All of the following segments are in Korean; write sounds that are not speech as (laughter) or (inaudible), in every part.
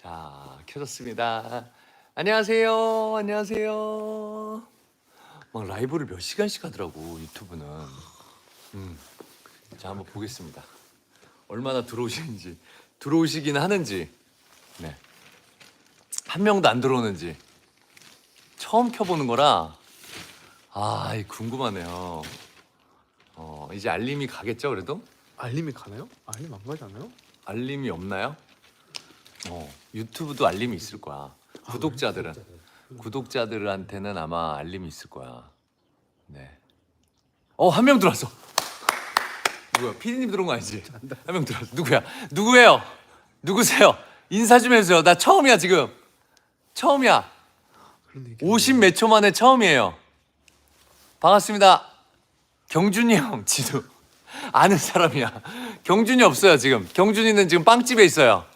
자, 켜졌습니다. 안녕하세요. 안녕하세요. 막 라이브를 몇 시간씩 하더라고, 유튜브는. 음. 자, 한번 보겠습니다. 얼마나 들어오시는지. 들어오시긴 하는지. 네. 한 명도 안 들어오는지. 처음 켜보는 거라. 아, 이 궁금하네요. 어, 이제 알림이 가겠죠, 그래도? 알림이 가나요? 알림 안 가지 않아요? 알림이 없나요? 어, 유튜브도 알림이 있을 거야. 구독자들은 구독자들한테는 아마 알림이 있을 거야. 네. 어, 한 명 들어왔어. 누구야? 피디님 들어온 거 아니지? 한 명 들어왔어. 누구야? 누구예요? 누구세요? 인사 좀 해주세요. 나 처음이야 지금. 처음이야. 그런 얘기 50 몇 초 만에 처음이에요. 반갑습니다. 경준이 형, 지도 아는 사람이야. 경준이 없어요 지금. 경준이는 지금 빵집에 있어요.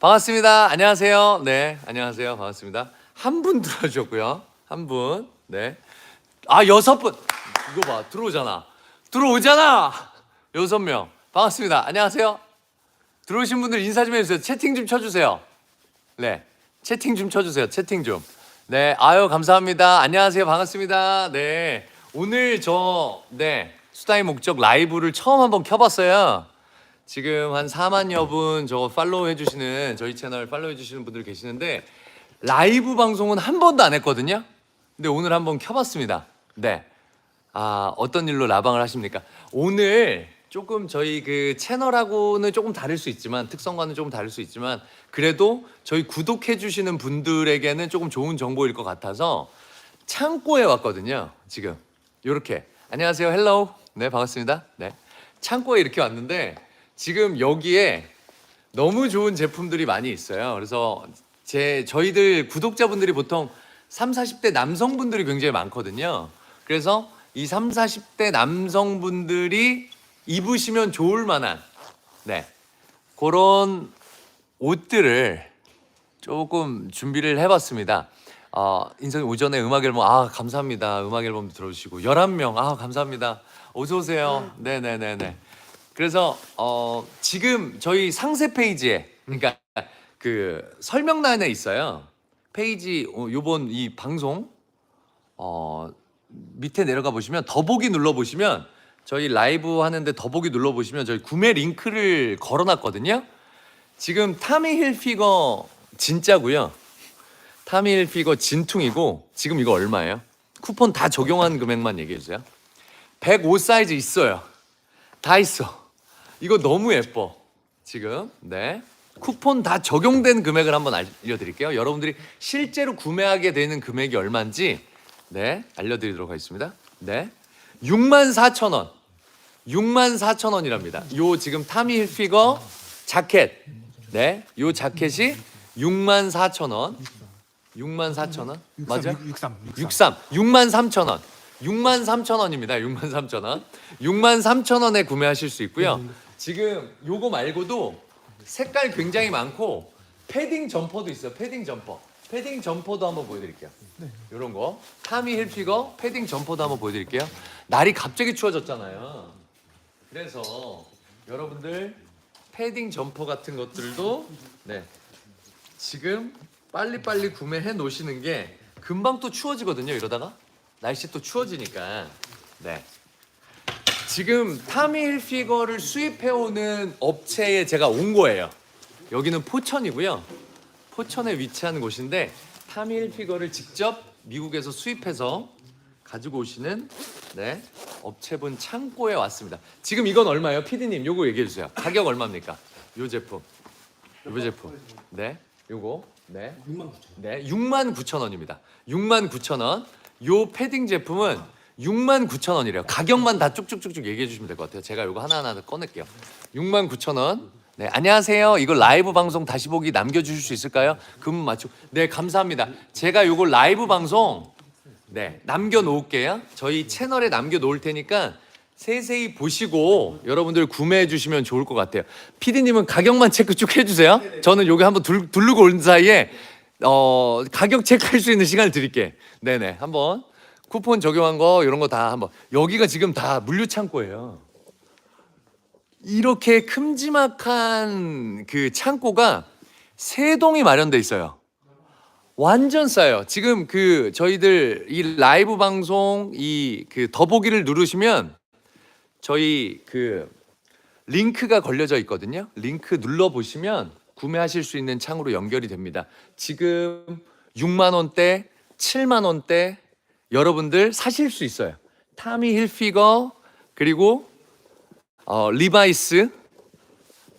반갑습니다. 안녕하세요. 네, 안녕하세요. 반갑습니다. 한 분 들어주셨고요. 한 분. 네. 아 여섯 분. 이거 봐 들어오잖아. 들어오잖아. 여섯 명. 반갑습니다. 안녕하세요. 들어오신 분들 인사 좀 해주세요. 채팅 좀 쳐주세요. 네. 채팅 좀 쳐주세요. 채팅 좀. 네. 아유, 감사합니다. 안녕하세요. 반갑습니다. 네. 오늘 저, 네. 수다의 목적 라이브를 처음 한번 켜봤어요. 지금 한 4만여 분 저거 팔로우 해주시는, 저희 채널 팔로우 해주시는 분들 계시는데, 라이브 방송은 한 번도 안 했거든요. 근데 오늘 한번 켜봤습니다. 네. 아, 어떤 일로 라방을 하십니까? 오늘 조금 저희 그 채널하고는 조금 다를 수 있지만 특성과는 조금 다를 수 있지만 그래도 저희 구독해 주시는 분들에게는 조금 좋은 정보일 것 같아서 창고에 왔거든요. 지금 요렇게 안녕하세요. 헬로우. 네, 반갑습니다. 네. 창고에 이렇게 왔는데 지금 여기에 너무 좋은 제품들이 많이 있어요. 그래서 제 저희들 구독자분들이 보통 3, 40대 남성분들이 굉장히 많거든요. 그래서 이 3, 40대 남성분들이 입으시면 좋을 만한 네. 그런 옷들을 조금 준비를 해 봤습니다. 어, 인성 오전에 음악 앨범 아, 감사합니다. 음악 앨범 들어 주시고 11명 아, 감사합니다. 어서 오세요. 네, 네, 네, 네. 그래서 어, 지금 저희 상세 페이지에 그러니까 그 설명란에 있어요. 페이지 어, 요번 이 방송 어, 밑에 내려가 보시면 더보기 눌러 보시면 저희 라이브 하는데 더보기 눌러 보시면 저희 구매 링크를 걸어 놨거든요. 지금 타미 힐 피거 진짜고요. 타미 힐 피거 진퉁이고 지금 이거 얼마예요? 쿠폰 다 적용한 금액만 얘기해 주세요. 105 사이즈 있어요. 다 있어. 이거 너무 예뻐. 지금. 네. 쿠폰 다 적용된 금액을 한번 알려드릴게요. 여러분들이 실제로 구매하게 되는 금액이 얼마인지 네 알려드리도록 하겠습니다. 네. 6만 4천 원, 6만 4천 원이랍니다. 요 지금 타미 힐피거 자켓, 네요 자켓이 6만 4천 원, 6만 4천 원? 맞아요? 63 63 6만 3천 원. 6만 3천 원입니다. 6만 3천 원. 6만 3천 원에 구매하실 수 있고요 지금 요거 말고도 색깔 굉장히 많고 패딩 점퍼도 있어요. 패딩 점퍼. 패딩 점퍼도 한번 보여드릴게요. 요런 거. 타미 힐피거 패딩 점퍼도 한번 보여드릴게요. 날이 갑자기 추워졌잖아요. 그래서 여러분들 패딩 점퍼 같은 것들도 네. 지금 빨리빨리 구매해 놓으시는 게 금방 또 추워지거든요 이러다가. 날씨 또 추워지니까. 네 지금 타미 힐피거를 수입해 오는 업체에 제가 온 거예요. 여기는 포천이고요. 포천에 위치한 곳인데 타미 힐피거를 직접 미국에서 수입해서 가지고 오시는 네 업체분 창고에 왔습니다. 지금 이건 얼마예요? 피디님 요거 얘기해 주세요. 가격 얼마입니까? 요 제품. 요 제품. 네 요거. 네. 6만 9천 네, 6만 9천 원입니다. 6만 9천 원. 요 패딩 제품은 6만 9천 원이래요. 가격만 다 쭉쭉쭉쭉 얘기해 주시면 될 것 같아요. 제가 요거 하나하나 꺼낼게요. 6만 9천 원. 네, 안녕하세요. 이거 라이브 방송 다시 보기 남겨 주실 수 있을까요? 금 맞추. 네, 감사합니다. 제가 요거 라이브 방송 네 남겨 놓을게요. 저희 채널에 남겨 놓을 테니까 세세히 보시고 여러분들 구매해 주시면 좋을 것 같아요. PD님은 가격만 체크 쭉 해주세요. 저는 여기 한번 둘, 두르고 온 사이에 어, 가격 체크할 수 있는 시간을 드릴게. 네네 한번 쿠폰 적용한 거 이런 거 다 한번 여기가 지금 다 물류 창고예요. 이렇게 큼지막한 그 창고가 세 동이 마련돼 있어요. 완전 싸요. 지금 그 저희들 이 라이브 방송 이 그 더보기를 누르시면 저희 그 링크가 걸려져 있거든요. 링크 눌러 보시면 구매하실 수 있는 창으로 연결이 됩니다. 지금 6만 원대, 7만 원대 여러분들 사실 수 있어요. 타미 힐피거 그리고 어, 리바이스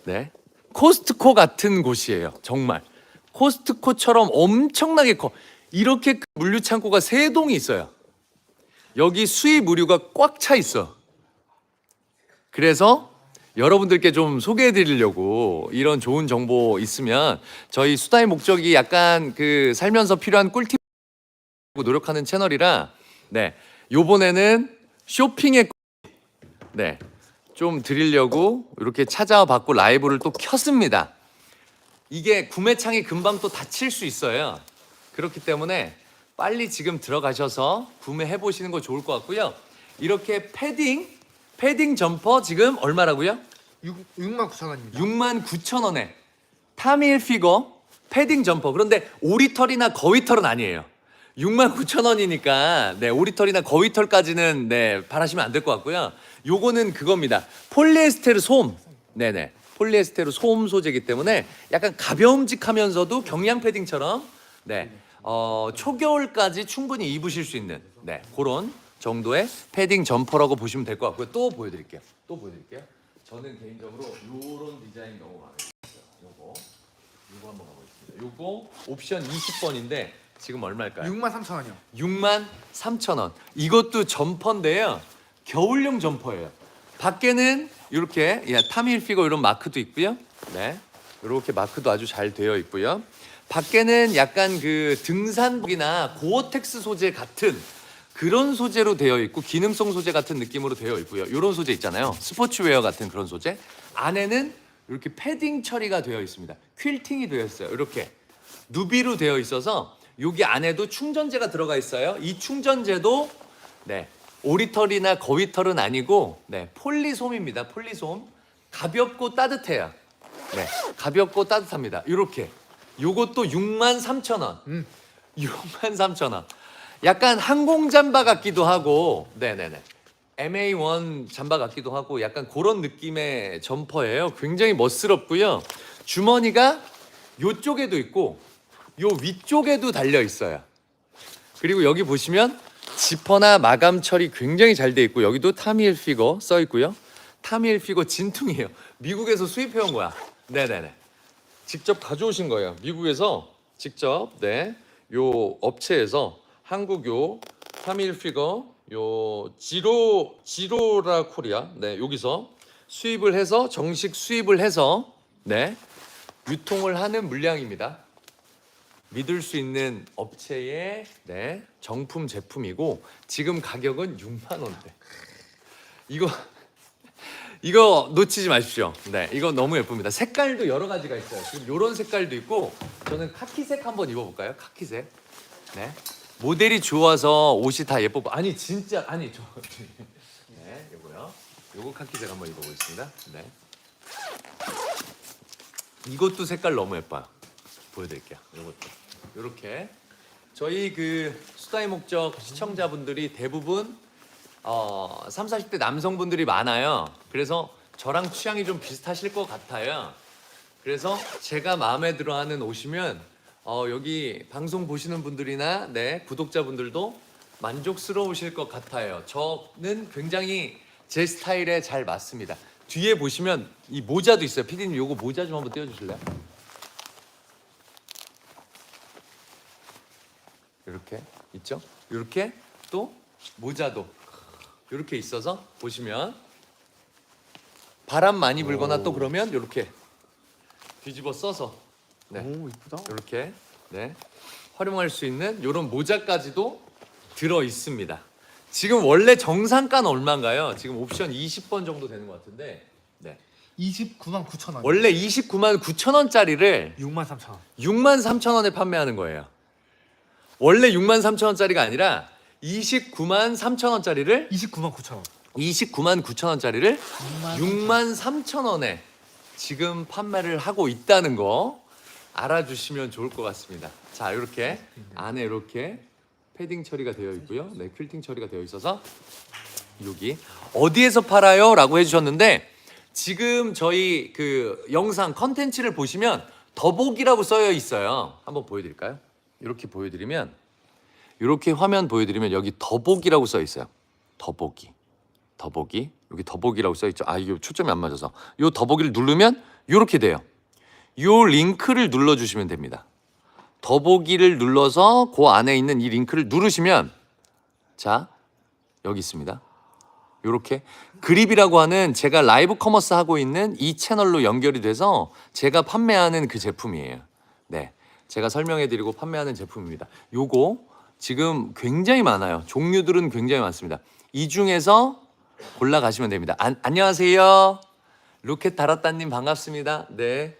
네. 코스트코 같은 곳이에요. 정말. 코스트코처럼 엄청나게 커. 이렇게 큰 물류 창고가 세 동이 있어요. 여기 수입 물류가 꽉 차 있어. 그래서 여러분들께 좀 소개해 드리려고 이런 좋은 정보 있으면 저희 수다의 목적이 약간 그 살면서 필요한 꿀팁 노력하는 채널이라 네. 요번에는 쇼핑의 꿀팁, 네. 좀 드리려고 이렇게 찾아와 봤고 라이브를 또 켰습니다. 이게 구매창이 금방 또 닫힐 수 있어요. 그렇기 때문에 빨리 지금 들어가셔서 구매해 보시는 거 좋을 것 같고요. 이렇게 패딩 패딩 점퍼 지금 얼마라고요? 6, 6만 9천 원입니다. 6만 9천 원에 타밀 피거 패딩 점퍼. 그런데 오리털이나 거위털은 아니에요. 6만 9천 원이니까 네 오리털이나 거위털까지는 네 바라시면 안 될 것 같고요. 요거는 그겁니다. 폴리에스테르 솜. 네네. 폴리에스테르 솜 소재이기 때문에 약간 가벼움직하면서도 경량 패딩처럼 네 어, 초겨울까지 충분히 입으실 수 있는 네 그런 정도의 패딩 점퍼라고 보시면 될 것 같고요. 또 보여드릴게요. 또 보여드릴게요. 저는 개인적으로 요런 디자인 너무 마음에 들었어요. 요거 요거 한번 가보겠습니다. 요거 옵션 20번인데 지금 얼마일까요? 6만 3천 원이요. 6만 3천 원. 이것도 점퍼인데요. 겨울용 점퍼예요. 밖에는 이렇게 예, 타밀 피거 이런 마크도 있고요. 네. 이렇게 마크도 아주 잘 되어 있고요. 밖에는 약간 그 등산복이나 고어텍스 소재 같은 그런 소재로 되어 있고 기능성 소재 같은 느낌으로 되어 있고요. 이런 소재 있잖아요. 스포츠웨어 같은 그런 소재. 안에는 이렇게 패딩 처리가 되어 있습니다. 퀼팅이 되어 있어요. 이렇게 누비로 되어 있어서 여기 안에도 충전재가 들어가 있어요. 이 충전재도 네 오리털이나 거위털은 아니고 네 폴리솜입니다. 폴리솜 가볍고 따뜻해요. 네 가볍고 따뜻합니다. 이렇게 요것도 6만 3천 원. 음. 6만 3천 원. 약간 항공 잠바 같기도 하고, 네 네 네. MA1 잠바 같기도 하고, 약간 그런 느낌의 점퍼예요. 굉장히 멋스럽고요. 주머니가 요쪽에도 있고, 요 위쪽에도 달려 있어요. 그리고 여기 보시면 지퍼나 마감 처리 굉장히 잘 돼 있고, 여기도 타미엘 피거 써 있고요. 타미엘 피거 진퉁이에요. 미국에서 수입해 온 거야. 네네네. 직접 가져오신 거예요. 미국에서 직접 네. 요 업체에서 한국 요 3일 피거 요 지로 지로라 코리아 네, 여기서 수입을 해서 정식 수입을 해서 네. 유통을 하는 물량입니다. 믿을 수 있는 업체의 네, 정품 제품이고 지금 가격은 6만 원대. 이거 이거 놓치지 마십시오. 네, 이거 너무 예쁩니다. 색깔도 여러 가지가 있어요. 지금 이런 색깔도 있고, 저는 카키색 한번 입어볼까요? 카키색. 네, 모델이 좋아서 옷이 다 예뻐. 보- 아니 진짜 아니 저. (laughs) 네, 요거요. 요거 카키색 한번 입어보겠습니다. 네. 이것도 색깔 너무 예뻐요. 보여드릴게요. 요것도. 요렇게 저희 그 수다의 목적 시청자분들이 대부분 어, 3, 40대 남성분들이 많아요. 그래서 저랑 취향이 좀 비슷하실 것 같아요. 그래서 제가 마음에 들어 하는 옷이면 어, 여기 방송 보시는 분들이나 네, 구독자분들도 만족스러우실 것 같아요. 저는 굉장히 제 스타일에 잘 맞습니다. 뒤에 보시면 이 모자도 있어요. 피디님 요거 모자 좀 한번 띄워주실래요? 이렇게 있죠? 이렇게 또 모자도 이렇게 있어서 보시면 바람 많이 불거나 또 그러면 이렇게 뒤집어 써서 네. 오 이쁘다. 이렇게 네 활용할 수 있는 이런 모자까지도 들어 있습니다. 지금 원래 정상가는 얼마인가요? 지금 옵션 20번 정도 되는 것 같은데 네. 29만 9천 원. 원래 29만 9천 원짜리를 6만 3천 원. 6만 3천 원에 판매하는 거예요. 원래 6만 3천 원짜리가 아니라 29만 3천 원짜리를 29만 9천 원. 29만 9천 원짜리를 6만 3천 원에 지금 판매를 하고 있다는 거 알아주시면 좋을 것 같습니다. 자, 이렇게 안에 이렇게 패딩 처리가 되어 있고요. 네, 퀼팅 처리가 되어 있어서 여기 어디에서 팔아요? 라고 해주셨는데 지금 저희 그 영상 컨텐츠를 보시면 더보기라고 써여 있어요. 한번 보여드릴까요? 이렇게 보여드리면 이렇게 화면 보여드리면 여기 더보기라고 써 있어요. 더보기, 더보기 여기 더보기라고 써 있죠. 아 이게 초점이 안 맞아서 이 더보기를 누르면 이렇게 돼요. 이 링크를 눌러주시면 됩니다. 더보기를 눌러서 그 안에 있는 이 링크를 누르시면 자 여기 있습니다. 요렇게 그립이라고 하는 제가 라이브 커머스 하고 있는 이 채널로 연결이 돼서 제가 판매하는 그 제품이에요. 네. 제가 설명해 드리고 판매하는 제품입니다. 요거 지금 굉장히 많아요. 종류들은 굉장히 많습니다. 이 중에서 골라 가시면 됩니다. 안, 안녕하세요. 로켓 달았다님 반갑습니다. 네.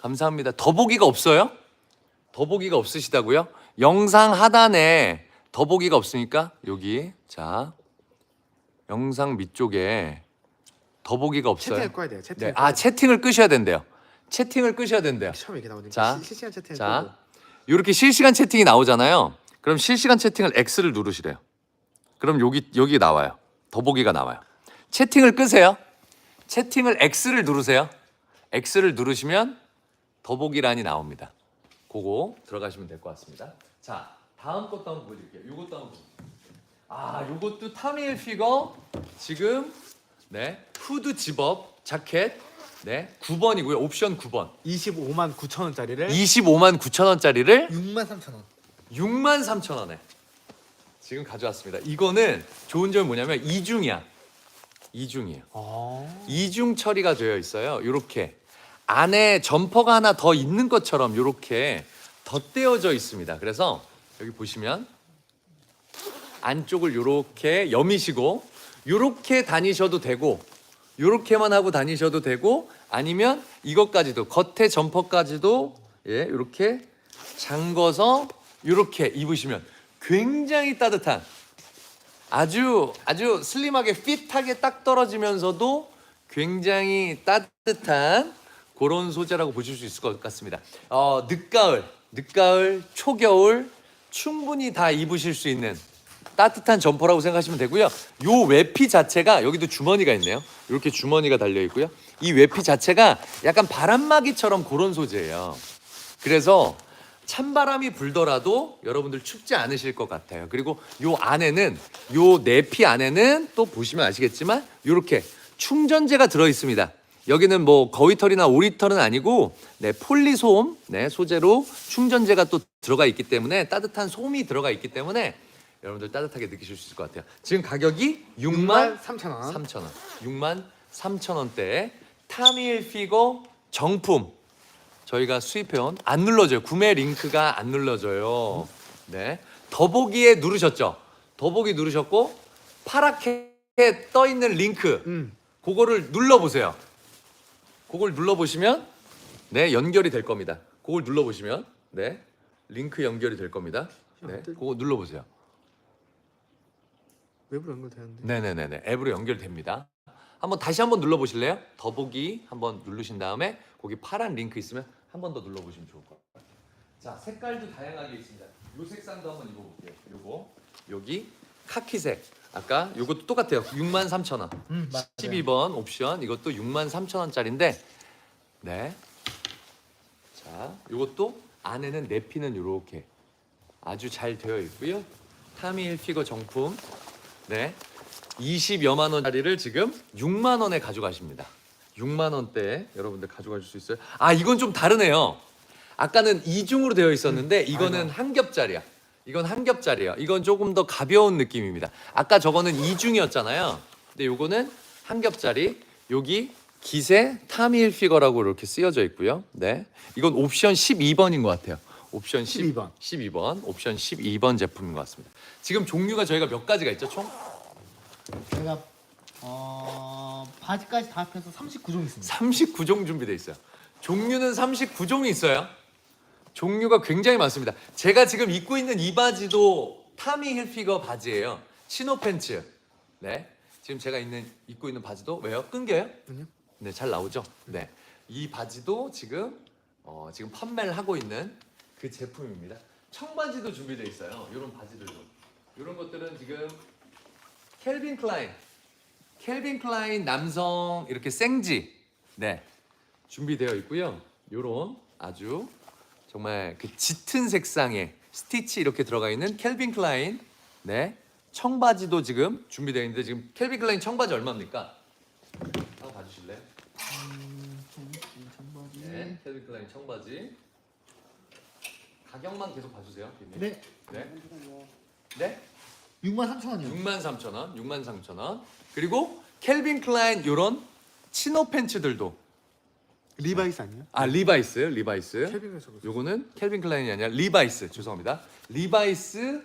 감사합니다. 더보기가 없어요? 더보기가 없으시다고요? 영상 하단에 더보기가 없으니까 여기 자 영상 밑쪽에 더보기가 없어요. 채팅을 꺼야 돼요. 채팅. 네, 아 채팅을 끄셔야 된대요. 채팅을 끄셔야 된대요. 처음에 이렇게 나오니까 자, 시- 실시간 채팅. 자, 이렇게 실시간 채팅이 나오잖아요. 그럼 실시간 채팅을 X를 누르시래요. 그럼 여기 여기 나와요. 더보기가 나와요. 채팅을 끄세요. 채팅을 X를 누르세요. X를 누르시면 더보기란이 나옵니다. 그거 들어가시면 될 것 같습니다. 자, 다음 것도 한번 보여드릴게요. 이것도 한번 보여드릴게요. 아, 이것도 타미엘 피거 지금 네 후드 집업 자켓 네 9번이고요. 옵션 9번. 25만 9천 원짜리를 25만 9천 원짜리를 6만 3천 원. 6만 3천 원에 지금 가져왔습니다. 이거는 좋은 점이 뭐냐면 이중이야. 이중이에요. 아. 이중 처리가 되어 있어요. 이렇게 안에 점퍼가 하나 더 있는 것처럼 이렇게 덧대어져 있습니다. 그래서 여기 보시면 안쪽을 이렇게 여미시고 이렇게 다니셔도 되고 이렇게만 하고 다니셔도 되고 아니면 이것까지도 겉에 점퍼까지도 예 이렇게 잠궈서 이렇게 입으시면 굉장히 따뜻한 아주 아주 슬림하게 핏하게 딱 떨어지면서도 굉장히 따뜻한 그런 소재라고 보실 수 있을 것 같습니다. 어, 늦가을, 늦가을, 초겨울 충분히 다 입으실 수 있는 따뜻한 점퍼라고 생각하시면 되고요. 요 외피 자체가 여기도 주머니가 있네요. 이렇게 주머니가 달려 있고요. 이 외피 자체가 약간 바람막이처럼 그런 소재예요. 그래서 찬바람이 불더라도 여러분들 춥지 않으실 것 같아요. 그리고 요 안에는 요 내피 안에는 또 보시면 아시겠지만 이렇게 충전재가 들어 있습니다. 여기는 뭐 거위털이나 오리털은 아니고 네 폴리솜 네 소재로 충전재가 또 들어가 있기 때문에 따뜻한 솜이 들어가 있기 때문에 여러분들 따뜻하게 느끼실 수 있을 것 같아요. 지금 가격이 6만 6만 3천 원. 3천 원. 6만 3천 원대 타미일 피거 정품 저희가 수입해온 안 눌러져요. 구매 링크가 안 눌러져요. 네. 더보기에 누르셨죠? 더보기 누르셨고 파랗게 떠 있는 링크 음. 그거를 눌러 보세요. 그걸 눌러 보시면 네, 연결이 될 겁니다. 그걸 눌러 보시면 네. 링크 연결이 될 겁니다. 네. 그거 눌러 보세요. 외부로 연결되는데. 네네네네 앱으로 연결됩니다. 한번 다시 한번 눌러 보실래요? 더보기 한번 누르신 다음에 거기 파란 링크 있으면 한 번 더 눌러 보시면 좋을 것 같아요. 자 색깔도 다양하게 있습니다. 요 색상도 한번 입어볼게요. 요거 여기 카키색 아까 요것도 똑같아요. 6만 3천 원. 음, 맞아요. 12번 옵션 이것도 6만 3천 원짜리인데 네. 자, 이것도 안에는 내피는 이렇게 아주 잘 되어 있고요. 타미 힐 피거 정품 네. 20여만 원짜리를 지금 6만 원에 가져가십니다. 6만 원대 여러분들 가져가실 수 있어요. 아, 이건 좀 다르네요. 아까는 이중으로 되어 있었는데 이거는 한 겹짜리야. 이건 한 겹짜리예요. 이건 조금 더 가벼운 느낌입니다. 아까 저거는 이중이었잖아요. 근데 요거는 한 겹짜리. 여기 기세 타미힐 피거라고 이렇게 쓰여져 있고요. 네. 이건 옵션 12번인 것 같아요. 옵션 10, 12번. 12번. 옵션 12번 제품인 것 같습니다. 지금 종류가 저희가 몇 가지가 있죠, 총? 제가 어 바지까지 다 합해서 39종 있습니다. 39종 준비되어 있어요. 종류는 39종이 있어요. 종류가 굉장히 많습니다. 제가 지금 입고 있는 이 바지도 타미 힐피거 바지예요. 치노 팬츠. 네. 지금 제가 있는 입고 있는 바지도 왜요? 끊겨요? 아니요. 네, 잘 나오죠? 네. 이 바지도 지금 어, 지금 판매를 하고 있는 그 제품입니다. 청바지도 준비되어 있어요. 이런 바지들도. 이런 것들은 지금 켈빈 클라인, 켈빈 클라인 남성 이렇게 생지, 네 준비되어 있고요. 이런 아주 정말 그 짙은 색상의 스티치 이렇게 들어가 있는 켈빈 클라인, 네 청바지도 지금 준비되어 있는데 지금 켈빈 클라인 청바지 얼마입니까? 한번 봐주실래요? 네, 켈빈 클라인 청바지. 가격만 계속 봐주세요. 비님. 네. 네. 네? 6만 3천 원이요. 6만 3천 원, 6만 3천 원. 그리고 켈빈 클라인 요런 치노 팬츠들도 리바이스 아니에요? 아 리바이스, 리바이스. 케빈에서 요거는 켈빈 클라인이 아니라 리바이스. 죄송합니다. 리바이스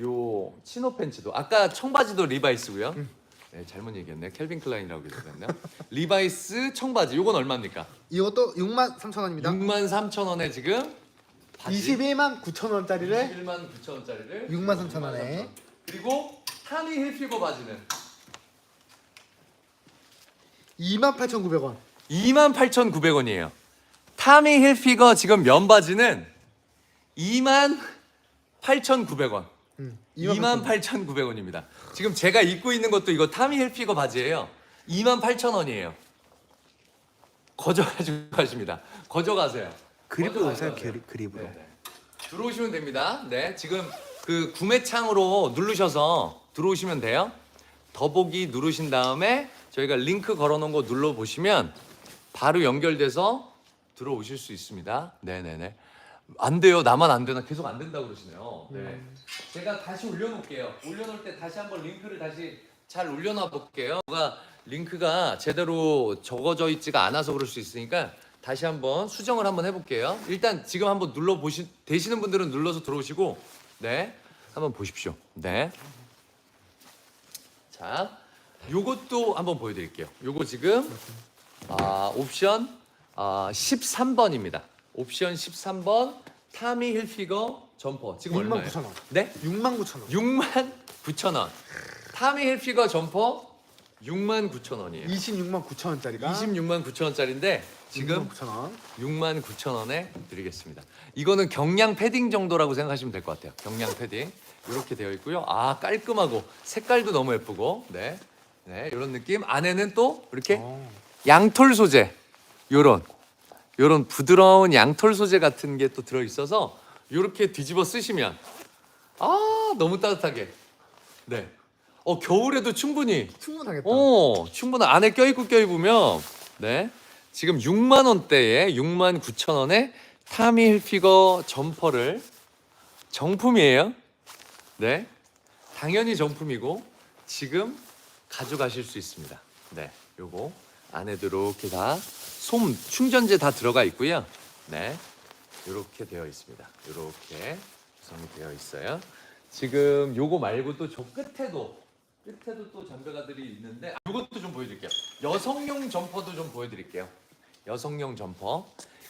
요 치노 팬츠도 아까 청바지도 리바이스고요. 네, 잘못 얘기했네. 켈빈 클라인이라고 얘기했네요. 리바이스 청바지 요건 얼마입니까? 이것도 6만 3천 원입니다. 6만 3천 원에 지금 바지 21만 9천 원짜리를 21만 9천 원짜리를 6만 3천 원에. 그리고 타미 힐피거 바지는 2만 8,900원. 28,900원이에요. 타미 힐피거 지금 면바지는 28,900원. 음. 28,900원입니다. 지금 제가 입고 있는 것도 이거 타미 힐피거 바지예요. 28,000원이에요. 거저 가지고 (laughs) 가십니다. 거저 가세요. 그립으로. 오세요. 그립, 그립으로. 네, 네. 들어오시면 됩니다. 네, 지금 그 구매창으로 누르셔서 들어오시면 돼요. 더보기 누르신 다음에 저희가 링크 걸어놓은 거 눌러 보시면 바로 연결돼서 들어오실 수 있습니다. 네, 네, 네. 안 돼요. 나만 안 되나 계속 안 된다 고 그러시네요. 네. 제가 다시 올려놓을게요. 올려놓을 때 다시 한번 링크를 다시 잘 올려놔 볼게요. 뭐가 링크가 제대로 적어져 있지가 않아서 그럴 수 있으니까 다시 한번 수정을 한번 해볼게요. 일단 지금 한번 눌러 보시 되시는 분들은 눌러서 들어오시고 네 한번 보십시오. 네. 자, 요것도 한번 보여드릴게요. 요거 지금 아, 옵션 아, 13번입니다. 옵션 13번 타미 힐피거 점퍼 지금 6만 얼마예요? 9천 원. 네? 6만 9천 원. 6만 9천 원. 타미 힐피거 점퍼 6만 9천 원이에요. 26만 9천 원짜리가 26만 9천 원짜리인데 지금 9천 원. 6만 9천 원에 드리겠습니다. 이거는 경량 패딩 정도라고 생각하시면 될 것 같아요. 경량 패딩 이렇게 되어 있고요. 아 깔끔하고 색깔도 너무 예쁘고 네, 네 이런 느낌. 안에는 또 이렇게 어. 양털 소재 요런 요런 부드러운 양털 소재 같은 게 또 들어 있어서 이렇게 뒤집어 쓰시면 아 너무 따뜻하게 네. 어 겨울에도 충분히 충분하겠다. 어, 충분히 안에 껴입고 껴입으면 네. 지금 6만 원대에 6만 9천 원에 타미 힐피거 점퍼를 정품이에요. 네. 당연히 정품이고 지금 가져가실 수 있습니다. 네. 요거 안에도 이렇게 다 솜 충전재 다 들어가 있고요. 네. 이렇게 되어 있습니다. 이렇게 구성이 되어 있어요. 지금 요거 말고 또 저 끝에도 끝에도 또 잠베가들이 있는데 이것도 좀 보여드릴게요. 여성용 점퍼도 좀 보여드릴게요. 여성용 점퍼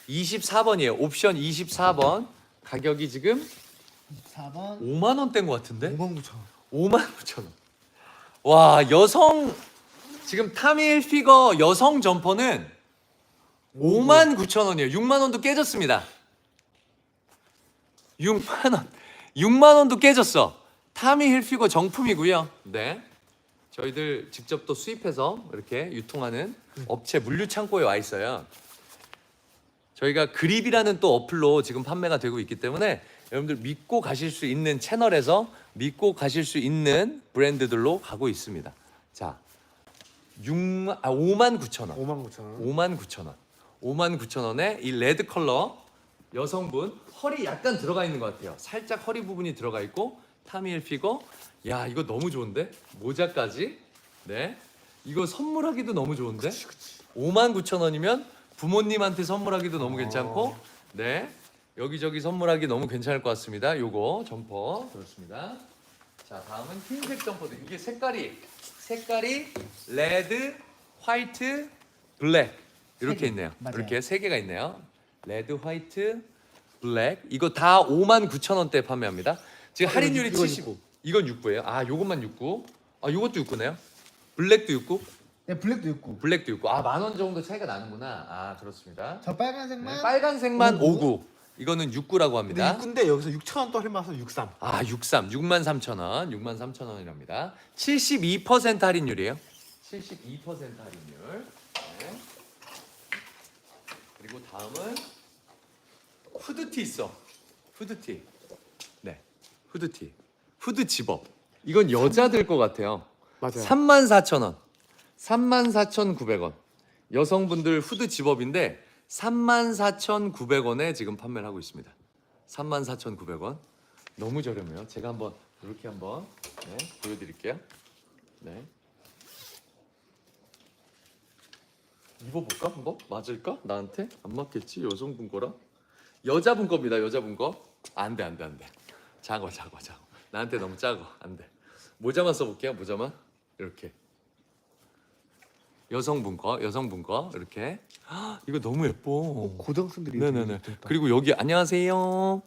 24번이에요. 옵션 24번 가격이 지금 4번 5만 원대인 것 같은데 5만 9천 원. 5만 9천 원. 와 여성 지금 타밀 피거 여성 점퍼는 5만 9천 원이에요. 6만 원도 깨졌습니다. 6만 원, 6만 원도 깨졌어. 타미 힐피거 정품이고요. 네, 저희들 직접 또 수입해서 이렇게 유통하는 업체 물류 창고에 와 있어요. 저희가 그립이라는 또 어플로 지금 판매가 되고 있기 때문에 여러분들 믿고 가실 수 있는 채널에서 믿고 가실 수 있는 브랜드들로 가고 있습니다. 자, 6만 아 5만 9천 원. 5만 9천 원. 5만 9천 원. 5만 9천 원에 이 레드 컬러 여성분 허리 약간 들어가 있는 것 같아요. 살짝 허리 부분이 들어가 있고 타미엘 피거. 야 이거 너무 좋은데 모자까지. 네. 이거 선물하기도 너무 좋은데. 5만 9천 원이면 부모님한테 선물하기도 너무 괜찮고. 네. 여기저기 선물하기 너무 괜찮을 것 같습니다. 요거 점퍼 그렇습니다. 자 다음은 흰색 점퍼도 이게 색깔이 색깔이 레드, 화이트, 블랙 이렇게 개. 있네요. 맞아요. 이렇게 세 개가 있네요. 레드, 화이트, 블랙 이거 다 5만 9천 원대 판매합니다. 지금 아, 할인율이 이건 70. 이건 6구예요. 아 요것만 6구. 아 요것도 6구네요. 블랙도 6구. 네, 블랙도 있고. 블랙도 있고 아만 원 정도 차이가 나는구나. 아 그렇습니다. 저 빨간색만. 네, 빨간색만 59. 59. 이거는 69라고 근데 합니다. 6군데 여기서 6천 원 떨어져서 63. 아, 63. 6만 3천 원. 6만 3천 원이랍니다. 72% 할인율이에요. 72% 할인율. 네. 그리고 다음은 후드티 있어. 후드티. 네. 후드티. 후드 집업. 이건 여자들 것 같아요. 맞아요. 3만 4천 원. 3만 4,900원. 여성분들 후드 집업인데 3만 4,900원에 지금 판매를 하고 있습니다. 3만 4,900원. 너무 저렴해요. 제가 한번 이렇게 한번 네, 보여드릴게요. 네. 입어볼까 한번? 맞을까? 나한테 안 맞겠지? 여성분 거랑 여자분 겁니다. 여자분 거. 안 돼 안 돼 안 돼. 작어 작어 작어. 나한테 너무 작어 안 돼. 모자만 써볼게요. 모자만 이렇게. 여성분 거, 여성분 거 이렇게. 헉, 이거 너무 예뻐. 고등학생들이 네네네. 그리고 여기 안녕하세요,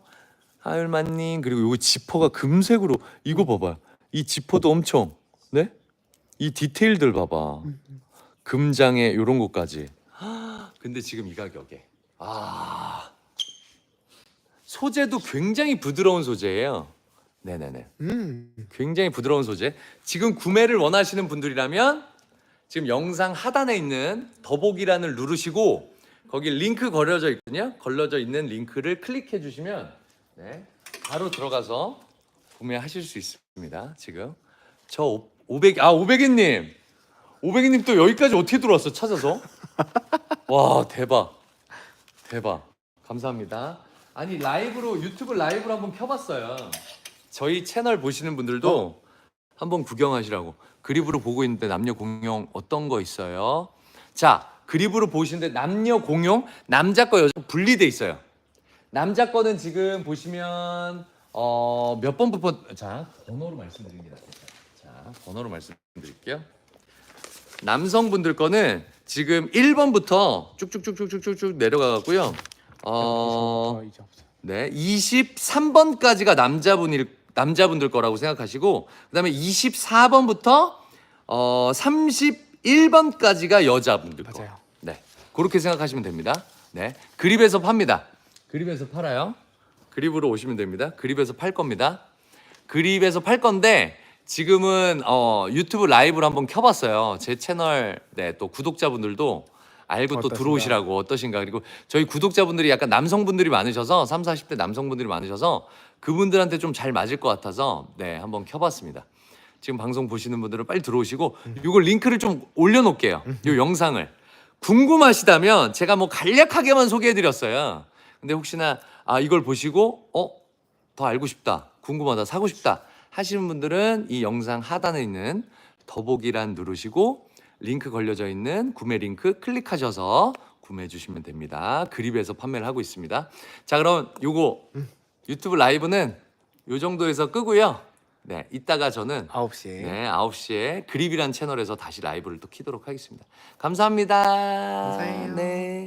하율마님. 그리고 요 지퍼가 금색으로 이거 봐봐요. 이 지퍼도 엄청 네? 이 디테일들 봐봐. 금장에 요런 것까지. 헉, 근데 지금 이 가격에 아 소재도 굉장히 부드러운 소재예요. 네네네. 음. 굉장히 부드러운 소재. 지금 구매를 원하시는 분들이라면 지금 영상 하단에 있는 더보기란을 누르시고 거기 링크 걸려져 있거든요. 걸려져 있는 링크를 클릭해 주시면 네, 바로 들어가서 구매하실 수 있습니다. 지금 저 500, 아 500이님, 500이님 또 여기까지 어떻게 들어왔어? 찾아서? 와 대박, 대박, 감사합니다. 아니 라이브로 유튜브 라이브로 한번 켜봤어요. 저희 채널 보시는 분들도 한번 구경하시라고 그립으로 보고 있는데 남녀 공용 어떤 거 있어요? 자 그립으로 보시는데 남녀 공용 남자 거 여자 거 분리돼 있어요. 남자 거는 지금 보시면 어, 몇 번부터 자 번호로 말씀드립니다. 자 번호로 말씀드릴게요. 남성분들 거는 지금 1번부터 쭉쭉쭉쭉쭉쭉 내려가고요. 어, 어, 이제 없어. 네, 23번까지가 남자분일 남자분들 거라고 생각하시고 그다음에 24번부터 어 31번까지가 여자분들 거. 맞아요. 네. 그렇게 생각하시면 됩니다. 네. 그립에서 팝니다. 그립에서 팔아요. 그립으로 오시면 됩니다. 그립에서 팔 겁니다. 그립에서 팔 건데 지금은 어, 유튜브 라이브를 한번 켜봤어요. 제 채널 네, 또 구독자분들도 알고 또? 들어오시라고 어떠신가 그리고 저희 구독자분들이 약간 남성분들이 많으셔서 3, 40대 남성분들이 많으셔서 그분들한테 좀 잘 맞을 것 같아서 네 한번 켜 봤습니다. 지금 방송 보시는 분들은 빨리 들어오시고 이걸 링크를 좀 올려 놓을게요. 이 영상을 궁금하시다면 제가 뭐 간략하게만 소개해 드렸어요. 근데 혹시나 아 이걸 보시고 어 더 알고 싶다, 궁금하다, 사고 싶다 하시는 분들은 이 영상 하단에 있는 더보기란 누르시고 링크 걸려져 있는 구매 링크 클릭하셔서 구매해 주시면 됩니다. 그립에서 판매를 하고 있습니다. 자, 그럼 요거 유튜브 라이브는 요 정도에서 끄고요. 네, 이따가 저는 9시. 네, 9시에 그립이란 채널에서 다시 라이브를 또 키도록 하겠습니다. 감사합니다. 감사해요. 네.